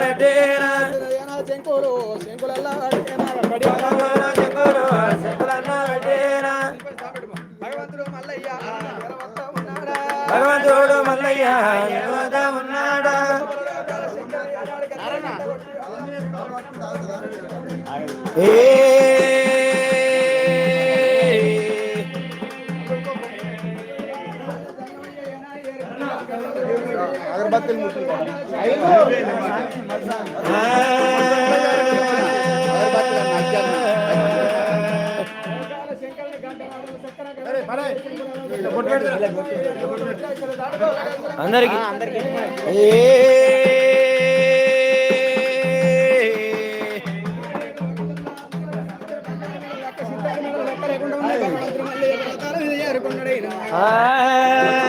పెట్టేనా శంకులు శంకులల్లా పెట్టేనా భగవంతుడు మల్లయ్య భగవంతుడు మల్లయ్య ఉన్నాడా ఏ అందరికి. వెంటనే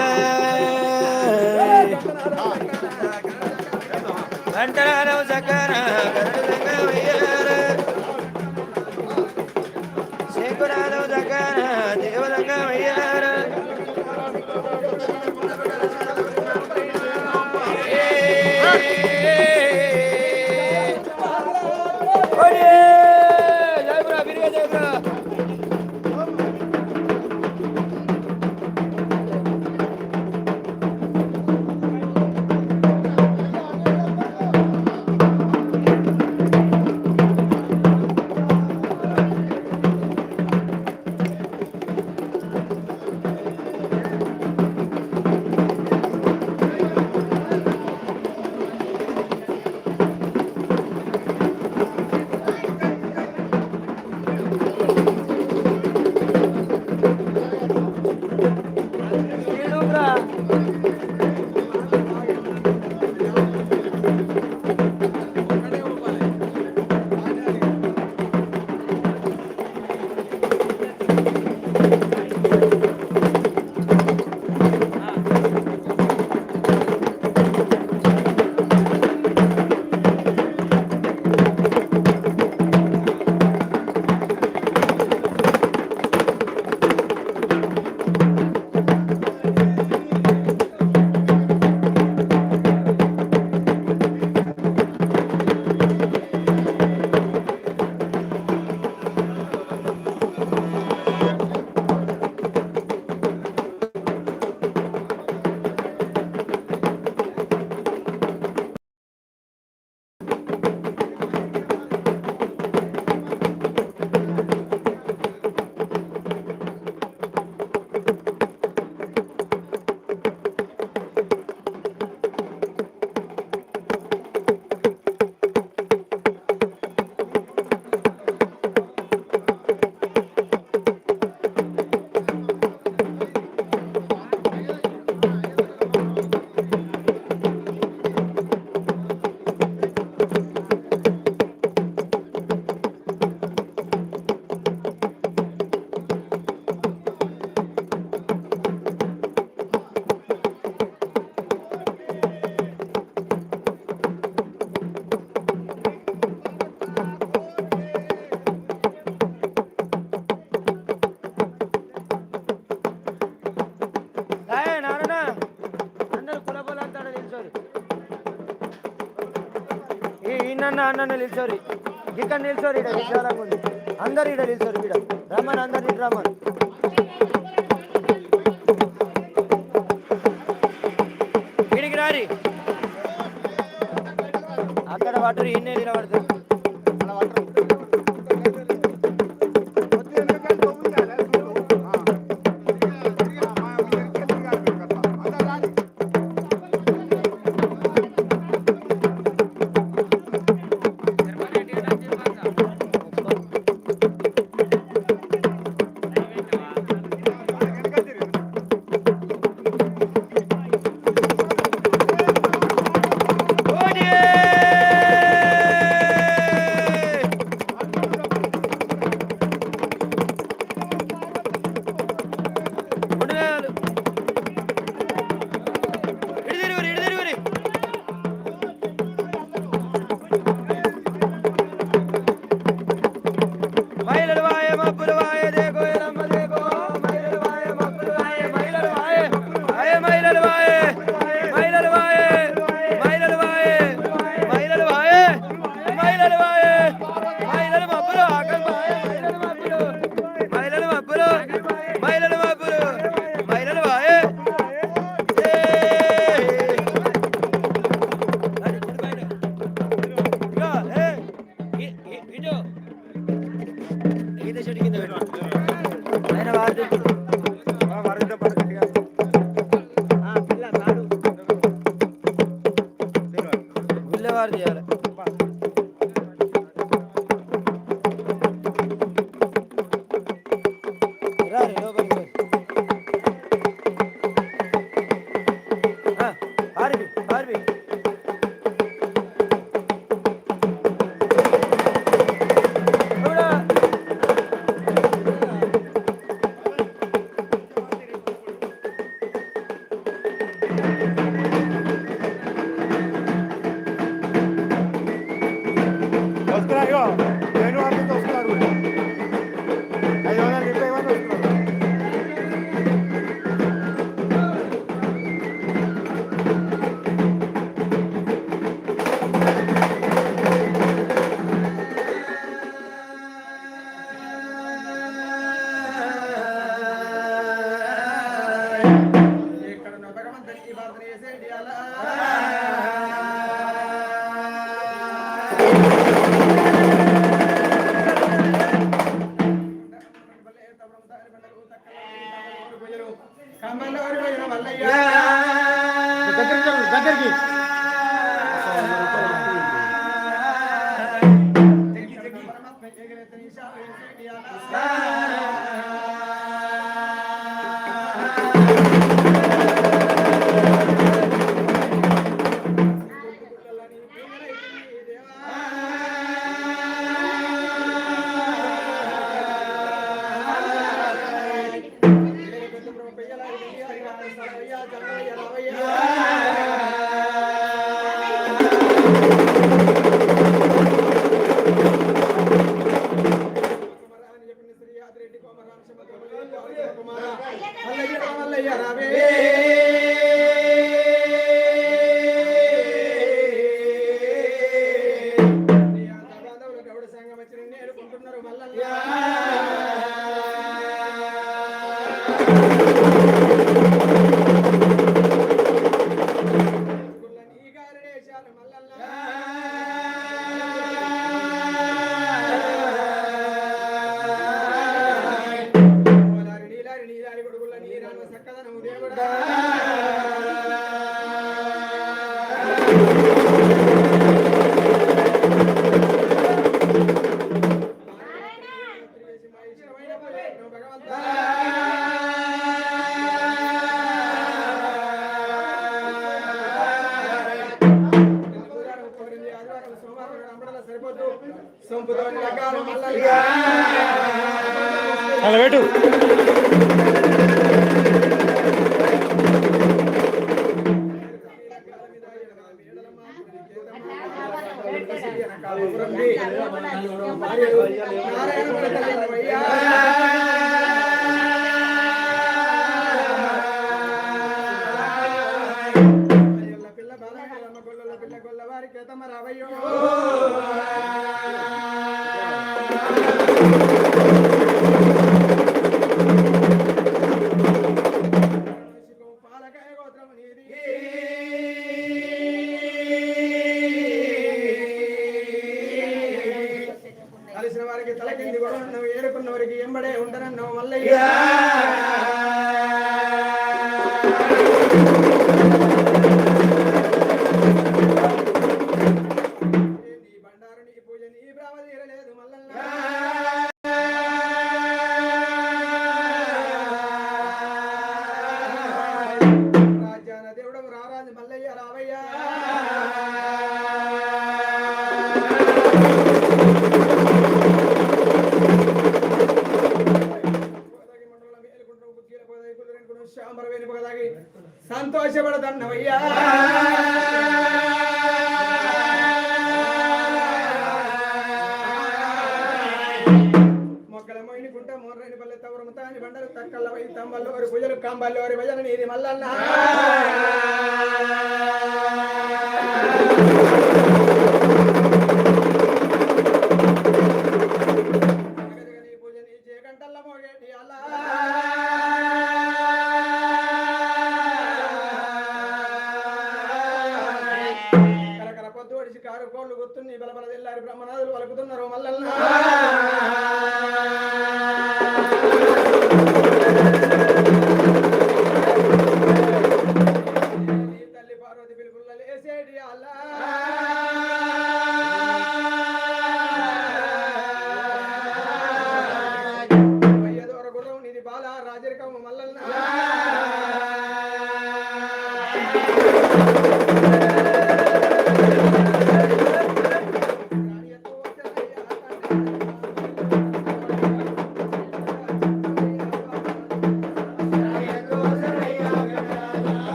ఈయన అన్న నిల్చోరు. ఇక్కడ నిల్చోరు ఇక్కడ విశాలంగా ఉంది. అందరు ఇక్కడ నిల్చోరు ఇక్కడ రమ్మని అందరు ఇటు రమ్మని వీడికి రారి. అక్కడ వాటర్ ఇన్నే నిలబడతారు. కమ్మలవారి భజన అలా పెట్టు. నీ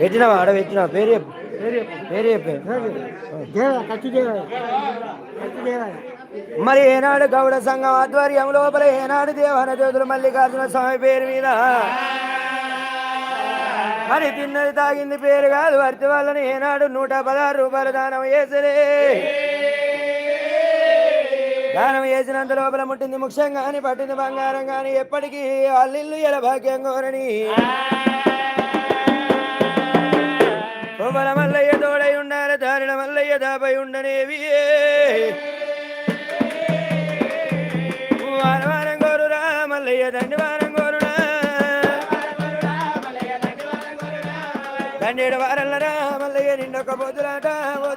పెట్టినావా? ఆడ పెట్టినా పేరు చెప్పు. పేరు చెప్పే. మరి ఏనాడు గౌడ సంఘం ఆధ్వర్యం లోపల ఏనాడు దేవన జ్యోతులు మల్లికార్జున స్వామి పేరు మీద? మరి తిన్నది తాగింది పేరు కాదు వర్తి వాళ్ళని ఏనాడు నూట పదహారు రూపాయలు దానం వేసలే దానం వేసినంత లోపల ముట్టింది ముఖ్యం గాని పట్టింది బంగారం కాని ఎప్పటికీ అల్లిల్లు ఎల భాగ్యం కోరని. కొమ్మల మల్లయ్య తోడై ఉండాలి దారిన మల్లయ్య దాపై ఉండనేవి. వారం వారం కోరురా మల్లయ్య దండి వారం కోరురా దండేడు వారల్లరా మల్లయ్య నిండొక పొద్దులాట ఓ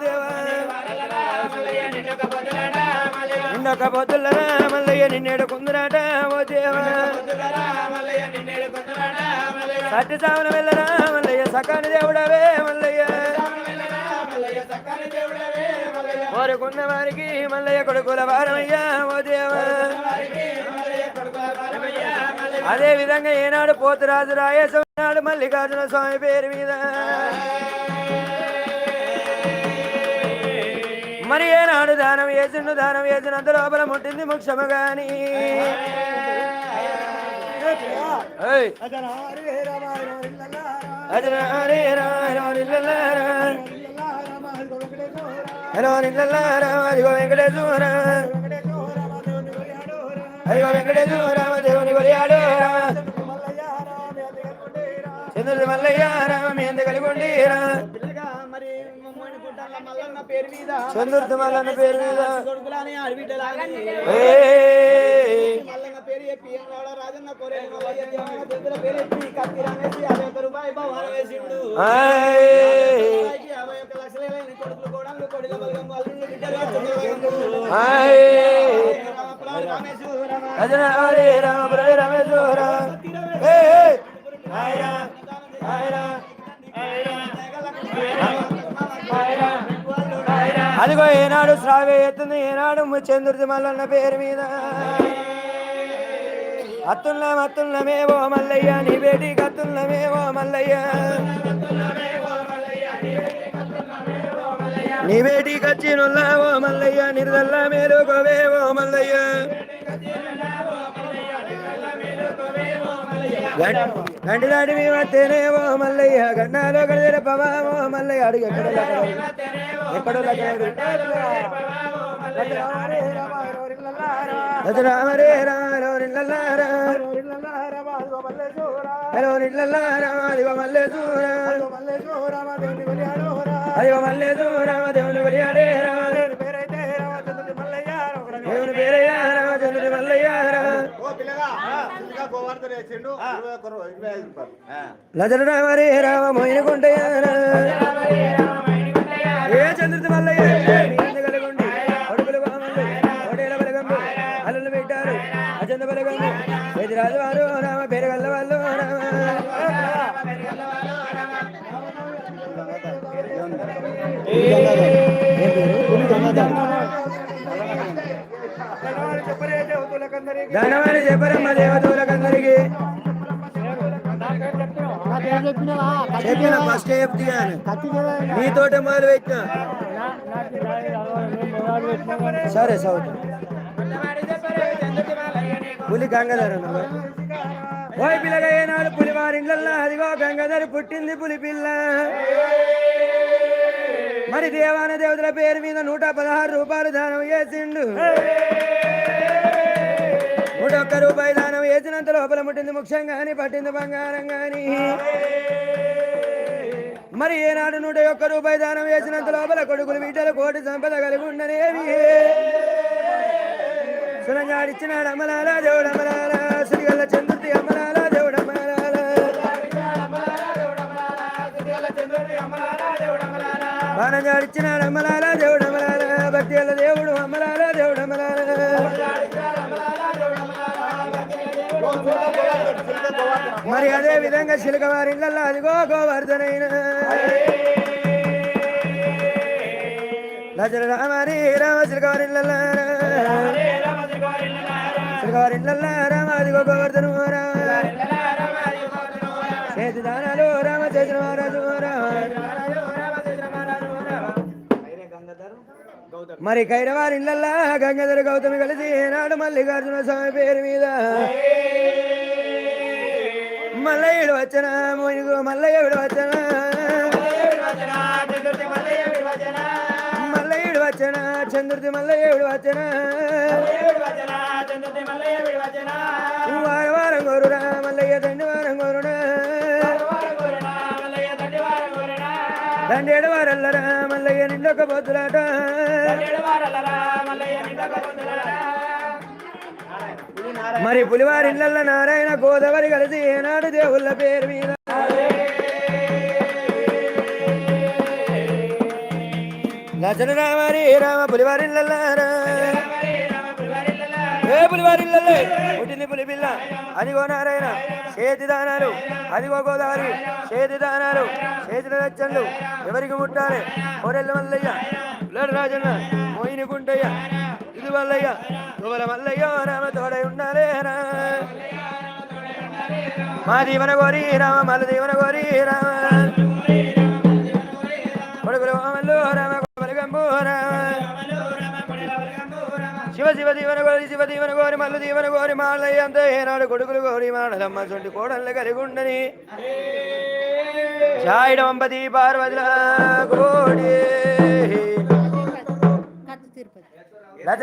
దేవా నిండొక పొద్దులరా మల్లయ్య నిన్నేడు కుందురాట ఓ దేవా. సట్టి సావన వెళ్ళరా మల్లయ్య సకాని దేవుడవే మల్లయ్య. కోరుకున్న వారికి మల్లయ్య కొడుకుల వారమయ్యా ఓ దేవా. అదే విధంగా ఏనాడు పోతురాజు రాయేశ్వర నాడు మల్లికార్జున స్వామి పేరు మీద. మరి ఏనాడు దానం వేసిండు దానం వేసినంత లోపల ముట్టింది ముక్షము గాని ఏయ్. అజర హరే వెంకటేశ్వర అదిగో వెంకటేశ్వర దేవుని కొలియాడు చంద్రుడి మల్లయ్య రామ ఎంత చంద్రుడి మల్లన్న పేరు మీద రామ హరే రామ అదిగో ఏనాడు శ్రావే ఎత్తుంది ఏనాడు చంద్రుడి మల్లన్న పేరు మీద. అత్తుల్లం ఓ మల్లయ్య నీ బేటికి ఓ మల్లయ్య. నీ బేటికి ఓ మల్లయ్య నిర్దల్లా ఓ మల్లయ్య. గండి దాటి మీ మల్లయ్య గన్నాలో గడిదెర పవామో మల్లయ్య అడుగు ఎక్కడో లక్కడాడు. ఎక్కడో లక్కడాడు. అది రామరే రారో నిల్లల్లారా. హలో నిల్లల్లారా, లజల రామరే రామ మోయిన కొండయ్యారా ఏ చంద్రుడి మల్లయ్య నీంద కలగొండి? కొడుకులు బామల్లు కోడేల బలగంబు అల్లులు పెట్టారు. బలగంబు రామ వాళ్ళు రామ. చెప్పరమ్మ దేవతలకందరికి చెప్పిన ఫస్ట్ చెప్తాను నీతోటే మొదలు పెట్టిన. సరే సౌత్. పులి గంగాధర ఓయ్ పిల్లగా ఏనాడు పులి వారిండ్లల్లా అదిగో గంగాధరి పుట్టింది పులి పిల్ల. మరి దేవాన దేవతల పేరు మీద నూట పదహారు రూపాయలు దానం చేసిండు. నూట ఒక్క రూపాయి దానం వేసినంత లోపల ముట్టింది ముఖ్యం గాని పట్టింది బంగారం కానీ మరి ఏనాడు నూట ఒక్క రూపాయి దానం వేసినంత లోపల కొడుకులు వీటలు కోటి సంపద కలిగి ఉండనేవి సురంగాడిచ్చినాడు అమలాలా దేవుడు అమలాల శ్రీగల్ల చంద్రుడి అమలాల దేవుడు అమలాల బాణజాడిచ్చినాడు అమలాల దేవుడు అమలాల భక్తి దేవుడు అమలాల దేవుడు అమలాల మరి అదే విధంగా శిలక వారి ఇళ్ళల్లో అదిగో గోవర్ధనైన. లజల రామరి రామ ఇళ్ళల్లో శిలక వారి ఇళ్ళల్లో రామ అదిగో గోవర్ధన రామ మరి కైరవారి ఇళ్ళల్లా గంగాధర గౌతమి కలిసి నాడు మల్లికార్జున స్వామి పేరు మీద. మల్లయ్యుడు వచ్చన మోయిగు మల్లయ్యుడు వచ్చన మల్లయ్యుడు వచ్చన చంద్రుడి మల్లయ్యుడు వచ్చన వారం వారం గోరురా మల్లయ్య దండి వారం గోరురా దండేడు వారల్లరా మల్లయ్య నిండొక పోతులాట మరి పులివారి ఇళ్ళ నారాయణ గోదావరి కలిసి ఏనాడు దేవుళ్ళ పేరు మీద. నచన రామారి రామ పులివారి ఏ పులివారి పుట్టింది పులి పిల్ల. అదిగో నారాయణ. చేతి దానాలు అదిగో గోదావరి చేతి దానాలు చేతుల రచ్చన్లు ఎవరికి ముట్టాలి? కోరెల్ల మల్లయ్య రాజన్న మోయిని గుంటయ్య ఇది మల్లయ్య తువల మల్లయ్య రామ తోడై ఉండాలే రా. మా దీవన గోరి రామ మల్ల దీవన గోరి రామ. శివ దీవన గోరి శివ దీవన గోరి మల్లు దీవన గోరి మాలయ్య అంతే. ఏనాడు కొడుకులు గోరి మాడలమ్మ సొంటి కోడళ్ళు కలిగుండని జాయిడంబది చాయిడంబతి పార్వతుల కోడి. కథ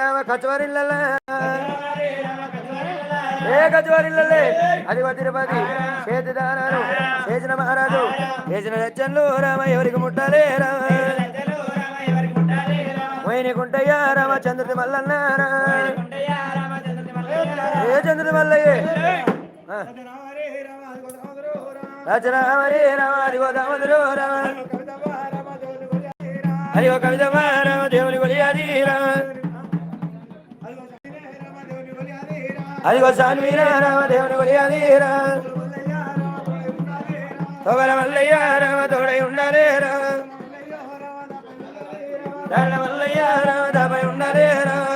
రామ కచవరిల్ల ఏ కచవరిల్లలే. అదిగో తిరుపతి. చేతి దానాలు చేసిన మహారాజు. చేసిన రచనలు రామ ఎవరికి ముట్టాలే రామ కుంటయ్య రామచంద్రుడి మల్లన్న ఏ చంద్రుడి మల్లయ్యే ఆ. రచన రామరి రామ అదిగో దామోదరు రామ హరి ఒక కవిత రామ దేవుని కొలియాది రామ. అదిగో సాన్వీర రామ దేవుని కొలియాది రామ. తోగల మల్లయ్య రామ తోడై ఉండాలే రామ. మల్లయ్య రామదాబాయి ఉన్నారే రామ